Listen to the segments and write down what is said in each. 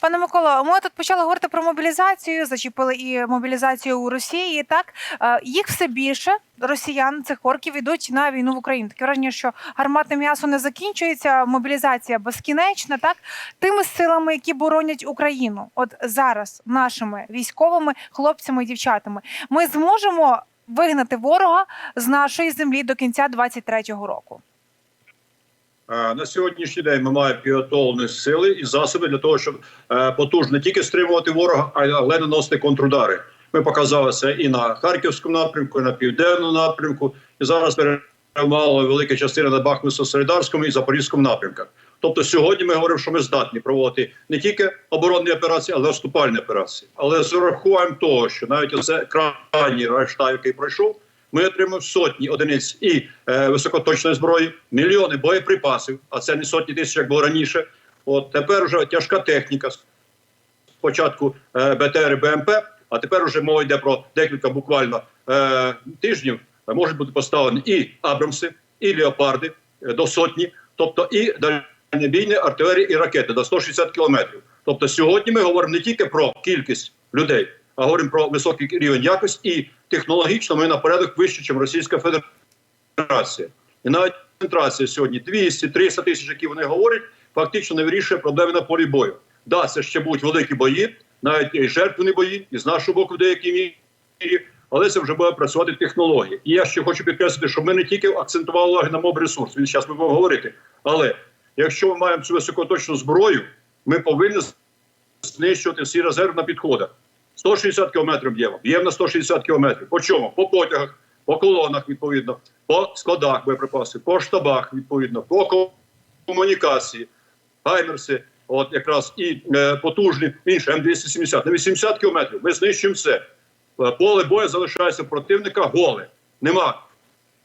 Пане Микола, ми тут почали говорити про мобілізацію, зачепили і мобілізацію у Росії. Так Е, їх все більше росіян цих орків ідуть на війну в Україну. Таке враження, що гарматне м'ясо не закінчується, мобілізація безкінечна. Так тими силами, які боронять Україну, от зараз нашими військовими хлопцями і дівчатами, ми зможемо вигнати ворога з нашої землі до кінця 23-го року. На сьогоднішній день ми маємо підготовлені сили і засоби для того, щоб е, потужно тільки стримувати ворога, але наносити контрудари. Ми показали це і на харківському напрямку, і на південному напрямку, і зараз перемагала велика частина на Бахмутсько-Солидарському і Запорізькому напрямках. Тобто сьогодні ми говоримо, що ми здатні проводити не тільки оборонні операції, але й наступальні операції. Але з урахуванням того, що навіть оце крайній Райштаг, який пройшов, ми отримали сотні одиниць і е, високоточної зброї, мільйони боєприпасів, а це не сотні тисяч, як було раніше. От тепер вже тяжка техніка. Спочатку е, БТР і БМП, а тепер вже мова йде про декілька буквально е, тижнів. Можуть бути поставлені і Абрамси, і Леопарди е, до сотні, тобто і дальнобійні артилерії і ракети до 160 кілометрів. Тобто сьогодні ми говоримо не тільки про кількість людей, говоримо про високий рівень якості і технологічно ми на порядок вище, ніж Російська Федерація. І навіть концентрація сьогодні 200-300 тисяч, які вони говорять, фактично не вирішує проблеми на полі бою. Да, це ще будуть великі бої, навіть і жертвні бої, і з нашого боку в деякій мірі, але це вже буде працювати технології. І я ще хочу підкреслити, що ми не тільки акцентували увагу на моб ресурс, він зараз ми будемо говорити. Але якщо ми маємо цю високоточну зброю, ми повинні знищувати всі резерви на підходах. 160 кілометрів б'ємо, б'ємо на 160 кілометрів. По чому? По потягах, по колонах, відповідно, по складах боєприпасів, по штабах, відповідно, по комунікації, гаймерси, от якраз і е, потужні інші М270 на 80 кілометрів. Ми знищуємо все. Е, Поле бою залишається противника голе. Нема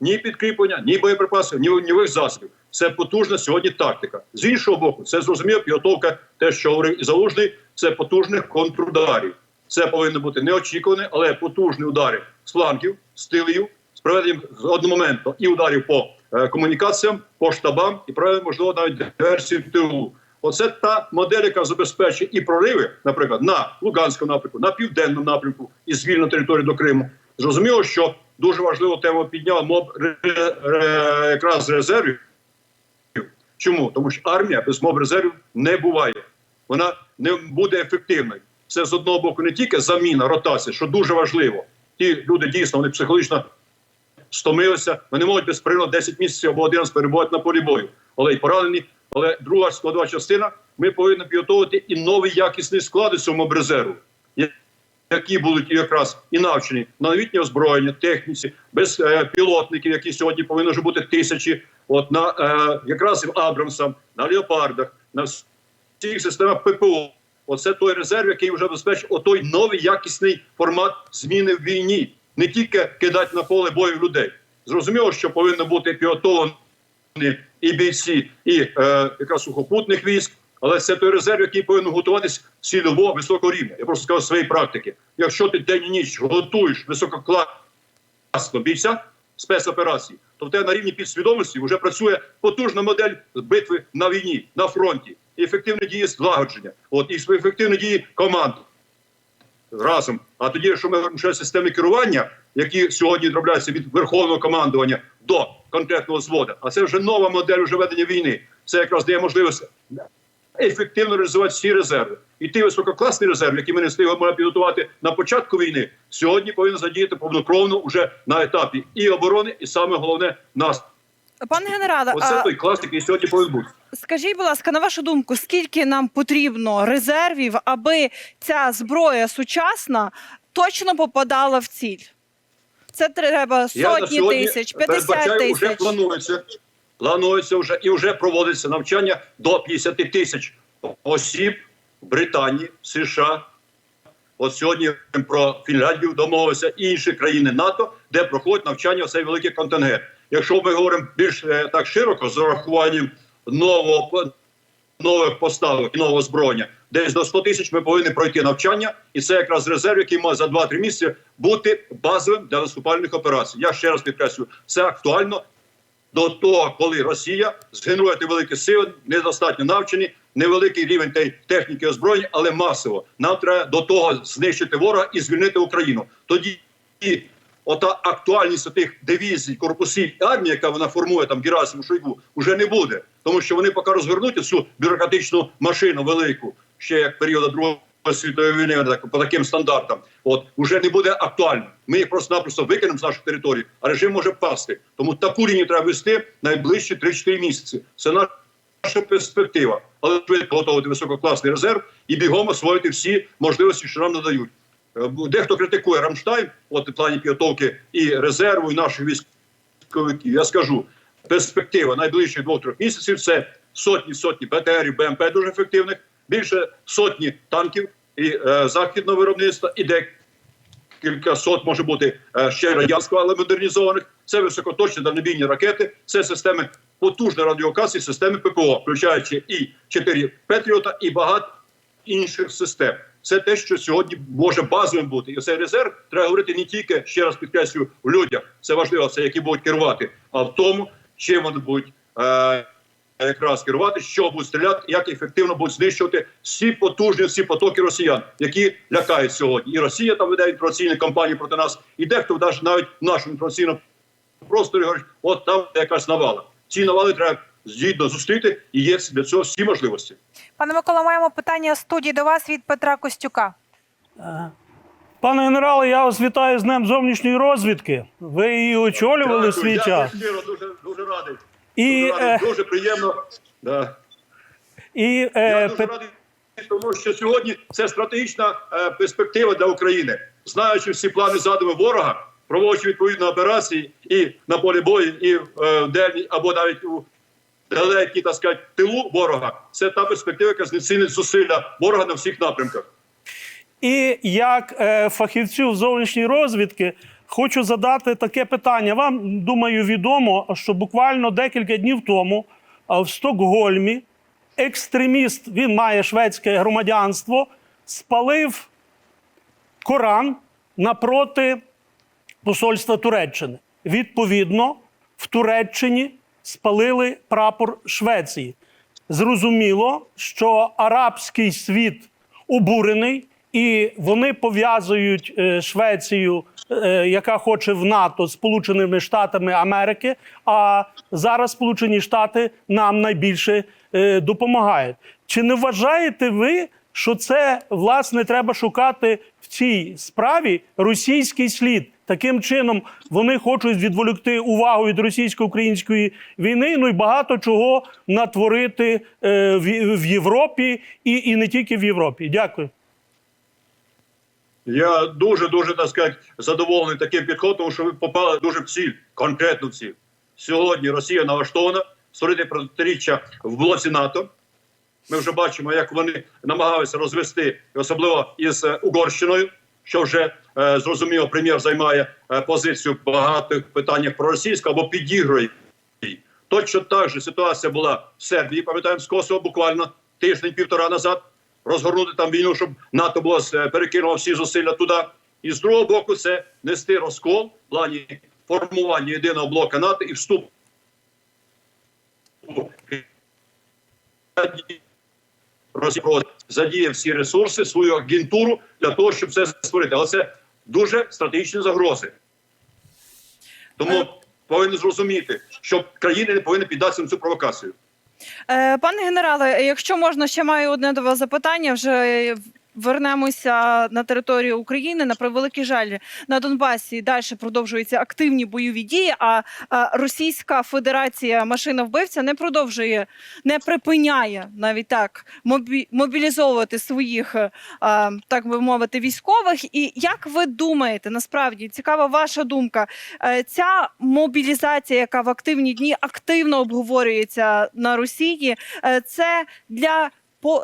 ні підкріплення, ні боєприпасів, ні вогневих засобів. Це потужна сьогодні тактика. З іншого боку, це зрозуміло підготовка, те, що говорив і залужний, це потужних контрударів. Це повинно бути неочікувані, але потужні удари з флангів, з тилів, з проведенням одномоментно і ударів по е, комунікаціям, по штабам, і проведення, можливо, навіть диверсії в тилу. Оце та модель, яка забезпечує і прориви, наприклад, на Луганському напрямку, на південному напрямку і звільну територію до Криму. Зрозуміло, що дуже важливу тему підняв моб ре, ре, якраз резервів. Чому? Тому що армія без моб резервів не буває. Вона не буде ефективною. Це з одного боку не тільки заміна, ротація, що дуже важливо. Ті люди дійсно вони психологічно стомилися, вони можуть безпримно 10 місяців або 11 перебувати на полі бою, але й поранені. Але друга складова частина, ми повинні підготовити і нові якісні склади цього мобрезерву, які будуть якраз і навчені на новітнє озброєння, техніці, без е, які сьогодні повинні вже бути тисячі. От на е, якраз в Абрамсам, на леопардах, на всіх системах ППО. Оце той резерв, який вже забезпечить отой новий якісний формат зміни в війні, не тільки кидати на поле бою людей. Зрозуміло, що повинно бути підготовлені і бійці, і е, якраз сухопутних військ, але це той резерв, який повинен готуватися цільово високого рівня. Я просто скажу з своєї практики. Якщо ти день і ніч готуєш висококласного бійця спецоперацій, то в тебе на рівні підсвідомості вже працює потужна модель битви на війні, на фронті, і ефективні дії злагодження, от і ефективні дії команд разом. А тоді, якщо ми говоримо системи керування, які сьогодні відробляються від верховного командування до конкретного зводу, а це вже нова модель вже ведення війни. Це якраз дає можливість ефективно реалізувати всі резерви. І ті висококласні резерви, які ми не встигли підготувати на початку війни, сьогодні повинні задіяти повнокровно вже на етапі і оборони, і саме головне нас. Пане генерале, Оце а той клас, який сьогодні повинен скажіть, будь ласка, на вашу думку, скільки нам потрібно резервів, аби ця зброя сучасна точно попадала в ціль? Це треба сотні тисяч, 50 передбачаю, Вже планується, планується вже і вже проводиться навчання до 50 тисяч осіб в Британії, США. От сьогодні про Фінляндію домовилися і інші країни НАТО, де проходить навчання цей великий контингент. Якщо ми говоримо більш е, так широко з урахуванням нового нових поставок і нового озброєння, десь до 100 тисяч ми повинні пройти навчання, і це якраз резерв, який має за 2-3 місяці бути базовим для наступальних операцій. Я ще раз підкреслюю, це актуально до того, коли Росія згенерує великі сили, недостатньо навчені, невеликий рівень техніки озброєння, але масово. Нам треба до того знищити ворога і звільнити Україну. Тоді ота актуальність тих дивізій, корпусів і армії, яка вона формує там Герасиму Шойгу, вже не буде, тому що вони поки розвернуть цю бюрократичну машину велику, ще як періоду другого. Світової війни так, по таким стандартам, от уже не буде актуально. Ми їх просто-напросто викинемо з нашої території, а режим може впасти. Тому таку лінію треба вести найближчі 3-4 місяці. Це наша перспектива. Але швидко готувати висококласний резерв і бігом освоїти всі можливості, що нам надають. Е, Дехто критикує Рамштайн, от в плані підготовки і резерву, і наших військовиків. Я скажу, перспектива найближчих двох-трьох місяців це сотні сотні БТРів, БМП дуже ефективних, більше сотні танків і е, західного виробництва, і декілька сот може бути е, ще радянського, але модернізованих. Це високоточні дальнобійні ракети, це системи потужної радіокасії, системи ППО, включаючи і 4 Петріота, і багато інших систем. Це те, що сьогодні може базовим бути. І цей резерв треба говорити не тільки ще раз підкреслюю в людях. Це важливо, це які будуть керувати, а в тому, чим вони будуть е, якраз керувати, що будуть стріляти, як ефективно будуть знищувати всі потужні, всі потоки росіян, які лякають сьогодні. І Росія там веде інформаційні кампанії проти нас, і дехто навіть навіть в нашому інформаційному просторі говорить, от там якась навала. Ці навали треба згідно зустріти, і є для цього всі можливості. Пане Микола, маємо питання студії до вас від Петра Костюка. Пане генерале, я вас вітаю з Днем зовнішньої розвідки. Ви її очолювали в свій Дякую, час. щиро, дуже, дуже радий. І, дуже, радий, е, дуже приємно. Да. І Я е, дуже радий, тому що сьогодні це стратегічна е, перспектива для України. Знаючи всі плани задуми ворога, проводячи відповідні операції і на полі бою, і е, в дельні, або навіть у далекій, так сказати, тилу ворога, це та перспектива, яка знецінить зусилля ворога на всіх напрямках. і як е, фахівцю зовнішньої розвідки хочу задати таке питання. Вам думаю, відомо, що буквально декілька днів тому в Стокгольмі екстреміст, він має шведське громадянство, спалив Коран напроти посольства Туреччини. Відповідно, в Туреччині спалили прапор Швеції. Зрозуміло, що арабський світ обурений, і вони пов'язують е, Швецію, е, яка хоче в НАТО, Сполученими Штатами Америки. А зараз Сполучені Штати нам найбільше е, допомагають. Чи не вважаєте ви, що це власне треба шукати в цій справі російський слід? Таким чином вони хочуть відволікти увагу від російсько-української війни. Ну і багато чого натворити е, в, Європі і, і не тільки в Європі. Дякую. Я дуже дуже так сказати, задоволений таким підходом, тому що ви попали дуже в ціль, конкретну ціль. Сьогодні Росія налаштована створити протиріччя в блоці НАТО. Ми вже бачимо, як вони намагаються розвести, особливо із е, Угорщиною, що вже е, зрозуміло, прем'єр займає е, позицію в багатих питаннях про російську або підігрує. Точно так же ситуація була в Сербії, пам'ятаємо, з Косово буквально тиждень-півтора назад. Розгорнути там війну, щоб НАТО було е, перекинуло всі зусилля туди. І з другого боку, це нести розкол в плані формування єдиного блока НАТО і вступ Росія задіє всі ресурси, свою агентуру для того, щоб це створити. Але це дуже стратегічні загрози. Тому повинні зрозуміти, що країни не повинні піддатися на цю провокацію. Е, Пане генерале, якщо можна, ще маю одне до вас запитання. Вже е, вернемося на територію України. На превеликий жаль, на Донбасі далі продовжуються активні бойові дії. А, Російська Федерація машина вбивця не продовжує, не припиняє навіть так мобі, мобілізовувати своїх, е, так би мовити, військових. І як ви думаєте, насправді цікава ваша думка? е, Ця мобілізація, яка в активні дні активно обговорюється на Росії, е, це для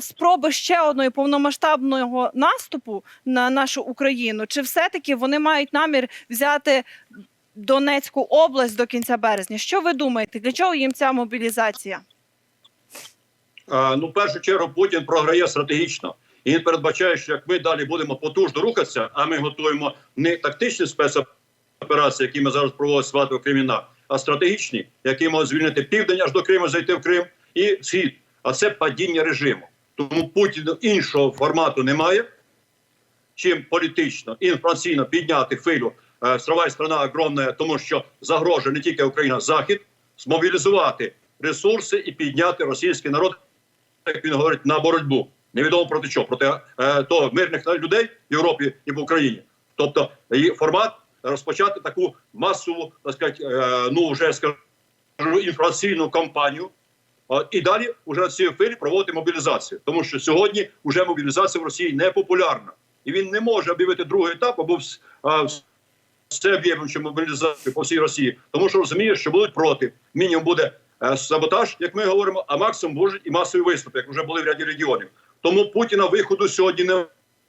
спроби ще одної повномасштабного наступу на нашу Україну, чи все-таки вони мають намір взяти Донецьку область до кінця березня? Що ви думаєте? Для чого їм ця мобілізація? Ну, в першу чергу, Путін програє стратегічно. І він передбачає, що як ми далі будемо потужно рухатися, а ми готуємо не тактичні спецоперації, які ми зараз проводимо свату Криміна, а стратегічні, які можуть звільнити південь аж до Криму, зайти в Крим і схід. А це падіння режиму. Тому Путіну іншого формату немає, чим політично інформаційно підняти хвилю. Е, Страва страна огромна, тому що загрожує не тільки Україна, Захід, змобілізувати ресурси і підняти російський народ, як він говорить, на боротьбу. Невідомо проти чого, проти е, того мирних людей в Європі і в Україні. Тобто і формат розпочати таку масову, так сказати, е, ну вже скажу інформаційну кампанію. І далі вже на цій хвилі проводити мобілізацію, тому що сьогодні вже мобілізація в Росії не популярна, і він не може об'явити другий етап або все об'ємлюючи мобілізацію по всій Росії, тому що розуміє, що будуть проти. Мінімум буде е, саботаж, як ми говоримо, а максимум можуть і масові виступи, як вже були в ряді регіонів. Тому Путіна виходу сьогодні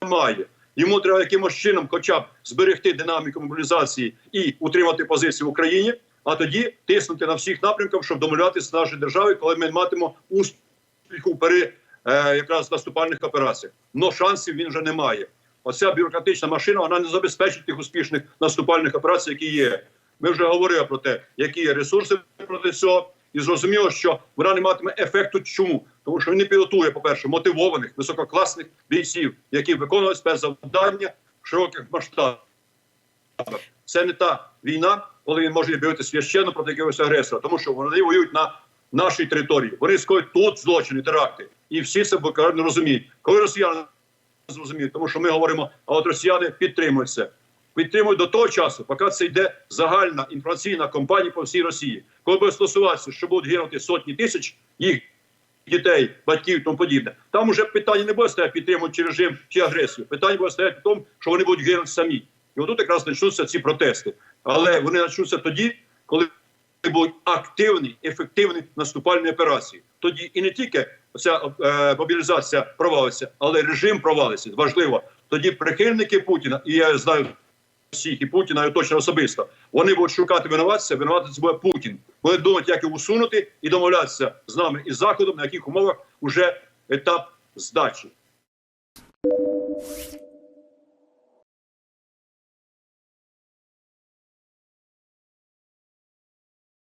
немає. Йому треба якимось чином, хоча б зберегти динаміку мобілізації і утримати позиції в Україні, а тоді тиснути на всіх напрямках, щоб домовлятися з нашою державою, коли ми матимемо успіху при е, якраз наступальних операціях. Но шансів він вже не має. Оця бюрократична машина вона не забезпечить тих успішних наступальних операцій, які є. Ми вже говорили про те, які є ресурси проти цього, і зрозуміло, що вона не матиме ефекту. Чому? Тому що він не підготує, по-перше, мотивованих, висококласних бійців, які виконують спецзавдання в широких масштабах. Це не та війна, коли він може бити священно проти якогось агресора, тому що вони воюють на нашій території. Вони скоюють тут злочини, теракти, і всі це не розуміють. Коли росіяни зрозуміють, тому що ми говоримо, а от росіяни підтримують це. Підтримують до того часу, поки це йде загальна інформаційна кампанія по всій Росії. Коли буде стосуватися, що будуть гинути сотні тисяч їх дітей, батьків і тому подібне, там уже питання не буде стояти підтримують чи режим чи агресію. Питання буде стояти в тому, що вони будуть гинути самі. І отут якраз почнуться ці протести. Але вони почнуться тоді, коли будуть активні, ефективні наступальні операції. Тоді і не тільки ця е, мобілізація провалиться, але режим провалиться. Важливо. Тоді прихильники Путіна, і я знаю всіх і Путіна, і точно особисто, вони будуть шукати винуватця, винуватця буде Путін. Будуть думати, як його усунути і домовлятися з нами і з Заходом, на яких умовах вже етап здачі.